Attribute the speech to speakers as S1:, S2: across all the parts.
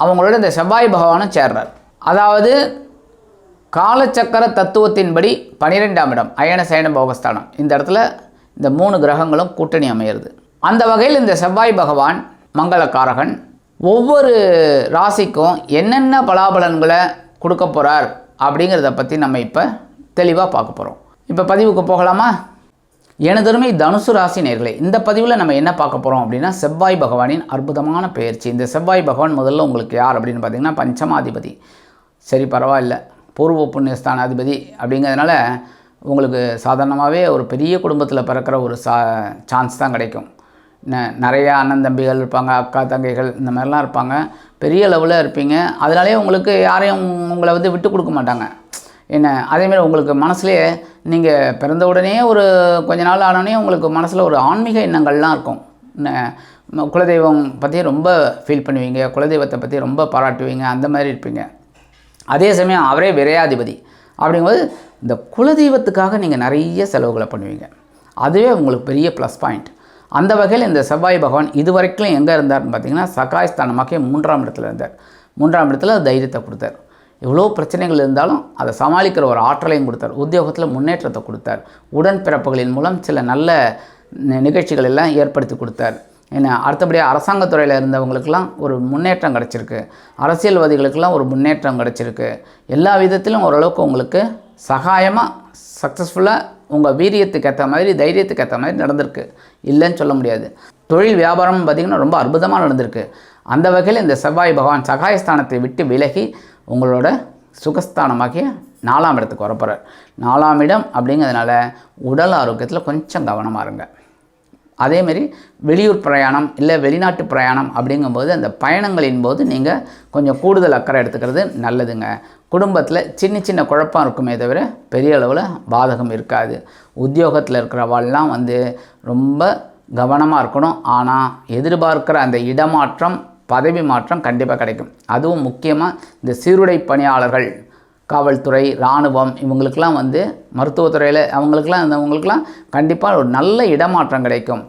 S1: அவங்களோட இந்த செவ்வாய் பகவானும் சேர்றார். அதாவது காலச்சக்கர தத்துவத்தின்படி பனிரெண்டாம் இடம் அயன சயன போகஸ்தானம். இந்த இடத்துல இந்த மூணு கிரகங்களும் கூட்டணி அமையிறது. அந்த வகையில் இந்த செவ்வாய் பகவான் மங்களக்காரகன் ஒவ்வொரு ராசிக்கும் என்னென்ன பலாபலன்களை கொடுக்க போகிறார் அப்படிங்கிறத பற்றி நம்ம இப்போ தெளிவாக பார்க்க போகிறோம் இப்போ பதிவுக்கு போகலாமா? எனதருமை தனுசு ராசி நேர்களே இந்த பதிவில் நம்ம என்ன பார்க்க போகிறோம் அப்படின்னா செவ்வாய் பகவானின் அற்புதமான பயிற்சி. இந்த செவ்வாய் பகவான் முதல்ல உங்களுக்கு யார் அப்படின்னு பார்த்தீங்கன்னா பஞ்சமாதிபதி. சரி பரவாயில்ல. பூர்வ புண்ணியஸ்தானாதிபதி அப்படிங்கிறதுனால உங்களுக்கு சாதாரணமாகவே ஒரு பெரிய குடும்பத்தில் பிறக்கிற ஒரு சா சான்ஸ் தான் கிடைக்கும். ந நிறையா அண்ணன் தம்பிகள் இருப்பாங்க அக்கா தங்கைகள் இந்த மாதிரிலாம் இருப்பாங்க. பெரிய லெவலில் இருப்பீங்க. அதனாலே உங்களுக்கு யாரையும் உங்களை வந்து விட்டு கொடுக்க மாட்டாங்க. என்ன? அதேமாதிரி உங்களுக்கு மனசுலேயே நீங்கள் பிறந்த உடனே ஒரு கொஞ்ச நாள் ஆனோடனே உங்களுக்கு மனசில் ஒரு ஆன்மீக எண்ணங்கள்லாம் இருக்கும். குலதெய்வம் பற்றி ரொம்ப ஃபீல் பண்ணுவீங்க. குலதெய்வத்தை பற்றி ரொம்ப பாராட்டுவீங்க. அந்த மாதிரி இருப்பீங்க. அதே சமயம் அவரே விரையாதிபதி. அப்படிங்கும்போது இந்த குலதெய்வத்துக்காக நீங்கள் நிறைய செலவுகளை பண்ணுவீங்க. அதுவே உங்களுக்கு பெரிய ப்ளஸ் பாயிண்ட் அந்த வகையில் இந்த செவ்வாய் பகவான் இது வரைக்கும் எங்கே இருந்தார்னு பார்த்தீங்கன்னா சகாயஸ்தானமாக்கிய மூன்றாம் இடத்துல இருந்தார். மூன்றாம் இடத்துல தைரியத்தை கொடுத்தார். எவ்வளோ பிரச்சனைகள் இருந்தாலும் அதை சமாளிக்கிற ஒரு ஆற்றலையும் கொடுத்தார். உத்தியோகத்தில் முன்னேற்றத்தை கொடுத்தார். உடன்பிறப்புகளின் மூலம் சில நல்ல நிகழ்ச்சிகள் எல்லாம் ஏற்படுத்தி கொடுத்தார். ஏன்னா அடுத்தபடியாக அரசாங்கத்துறையில் இருந்தவங்களுக்கெல்லாம் ஒரு முன்னேற்றம் கிடச்சிருக்கு. அரசியல்வாதிகளுக்கெல்லாம் ஒரு முன்னேற்றம் கிடச்சிருக்கு. எல்லா விதத்திலும் ஓரளவுக்கு உங்களுக்கு சகாயமாக சக்ஸஸ்ஃபுல்லாக உங்கள் வீரியத்துக்கு ஏற்ற மாதிரி தைரியத்துக்கு ஏற்ற மாதிரி நடந்திருக்கு. இல்லைன்னு சொல்ல முடியாது. தொழில் வியாபாரம் பார்த்திங்கன்னா ரொம்ப அற்புதமாக நடந்திருக்கு. அந்த வகையில் இந்த செவ்வாய் பகவான் சகாயஸ்தானத்தை விட்டு விலகி உங்களோட சுகஸ்தானமாகிய நாலாம் இடத்துக்கு வரப்போகிறார் நாலாம் இடம் அப்படிங்கிறதுனால உடல் ஆரோக்கியத்தில் கொஞ்சம் கவனமாக இருங்க. அதேமாரி வெளியூர் பிரயாணம் இல்லை வெளிநாட்டு பிரயாணம் அப்படிங்கும்போது அந்த பயணங்களின் போது நீங்கள் கொஞ்சம் கூடுதல் அக்கறை எடுத்துக்கிறது நல்லதுங்க. குடும்பத்தில் சின்ன சின்ன குழப்பம் இருக்குமே தவிர பெரிய அளவில் பாதகம் இருக்காது. உத்தியோகத்தில் இருக்கிறவாள்லாம் வந்து ரொம்ப கவனமாக இருக்கணும். ஆனால் எதிர்பார்க்குற அந்த இடமாற்றம் பதவி மாற்றம் கண்டிப்பாக கிடைக்கும். அதுவும் முக்கியமாக இந்த சீருடை பணியாளர்கள் காவல்துறை இராணுவம் இவங்களுக்கெல்லாம் வந்து மருத்துவத்துறையில் அவங்களுக்கெல்லாம் இருந்தவங்களுக்கெல்லாம் கண்டிப்பாக ஒரு நல்ல இடமாற்றம் கிடைக்கும்.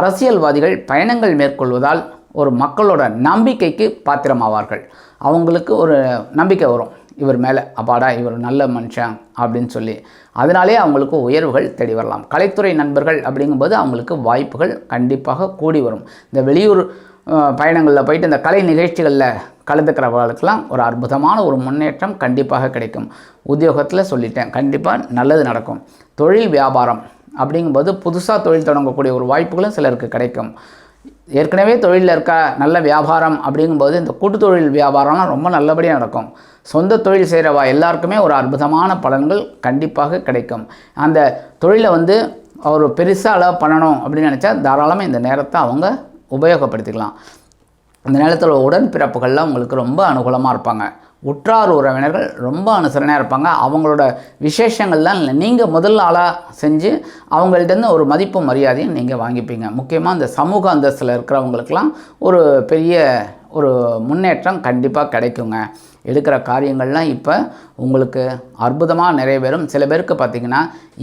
S1: அரசியல்வாதிகள் பயணங்கள் மேற்கொள்வதால் ஒரு மக்களோட நம்பிக்கைக்கு பாத்திரமாவார்கள். அவங்களுக்கு ஒரு நம்பிக்கை வரும். இவர் மேலே அப்பாடா இவர் நல்ல மனுஷன் அப்படின்னு சொல்லி. அதனாலே அவங்களுக்கு உயர்வுகள் தேடி வரலாம். கலைத்துறை நண்பர்கள் அப்படிங்கும்போது அவங்களுக்கு வாய்ப்புகள் கண்டிப்பாக கூடி வரும். இந்த வெளியூர் பயணங்களில் போயிட்டு இந்த கலை நிகழ்ச்சிகளில் கலந்துக்கிறவர்களுக்கெல்லாம் ஒரு அற்புதமான ஒரு முன்னேற்றம் கண்டிப்பாக கிடைக்கும். உத்தியோகத்தில் சொல்லிட்டேன் கண்டிப்பாக நல்லது நடக்கும். தொழில் வியாபாரம் அப்படிங்கும்போது புதுசாக தொழில் தொடங்கக்கூடிய ஒரு வாய்ப்புகளும் சிலருக்கு கிடைக்கும். ஏற்கனவே தொழிலில் இருக்க? நல்ல வியாபாரம் அப்படிங்கும்போது இந்த கூட்டு தொழில் வியாபாரம்லாம் ரொம்ப நல்லபடியாக நடக்கும். சொந்த தொழில் செய்கிறவா எல்லாருக்குமே ஒரு அற்புதமான பலன்கள் கண்டிப்பாக கிடைக்கும். அந்த தொழிலை வந்து அவர் பெருசாக அளவு பண்ணணும் அப்படின்னு நினச்சா தாராளமாக இந்த நேரத்தை அவங்க உபயோகப்படுத்திக்கலாம். இந்த நேரத்தில் உடன்பிறப்புகள்லாம் உங்களுக்கு ரொம்ப அனுகூலமாக இருப்பாங்க. உற்றார் உறவினர்கள் ரொம்ப அனுசரணையாக இருப்பாங்க. அவங்களோட விசேஷங்கள்லாம் நீங்கள் முதல் ஆளாக செஞ்சு அவங்கள்ட்டேருந்து ஒரு மதிப்பு மரியாதையும் நீங்கள் வாங்கிப்பீங்க. முக்கியமாக இந்த சமூக அந்தஸ்தில் இருக்கிறவங்களுக்கெல்லாம் ஒரு பெரிய ஒரு முன்னேற்றம் கண்டிப்பாக கிடைக்குங்க. எடுக்கிற காரியங்கள்லாம் இப்போ உங்களுக்கு அற்புதமாக நிறைவேறும். சில பேருக்கு பார்த்திங்கன்னா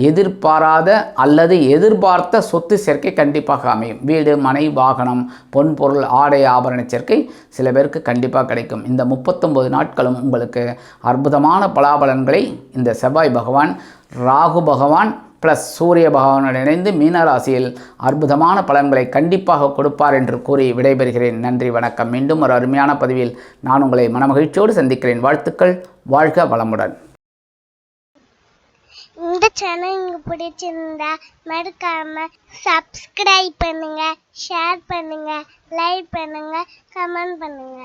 S1: எதிர்பாராத அல்லது எதிர்பார்த்த சொத்து சேர்க்கை கண்டிப்பாக அமையும். வீடு மனை வாகனம் பொன் பொருள் ஆடை ஆபரண சேர்க்கை சில பேருக்கு கண்டிப்பாக கிடைக்கும். இந்த முப்பத்தொம்பது நாட்களும் உங்களுக்கு அற்புதமான பலாபலன்களை இந்த செவ்வாய் பகவான் ராகு பகவான் ப்ளஸ் சூரிய பகவானுடன் இணைந்து மீனராசியில் அற்புதமான பலன்களை கண்டிப்பாக கொடுப்பார் என்று கூறி விடைபெறுகிறேன். நன்றி வணக்கம். மீண்டும் ஒரு அருமையான பதிவில் நான் உங்களை மனமகிழ்ச்சியோடு சந்திக்கிறேன். வாழ்த்துக்கள். வாழ்க வளமுடன்.
S2: இந்த சேனல் உங்களுக்கு பிடிச்சிருந்தா மறக்காம சப்ஸ்கிரைப் பண்ணுங்க ஷேர் பண்ணுங்க லைக் பண்ணுங்க கமெண்ட் பண்ணுங்க.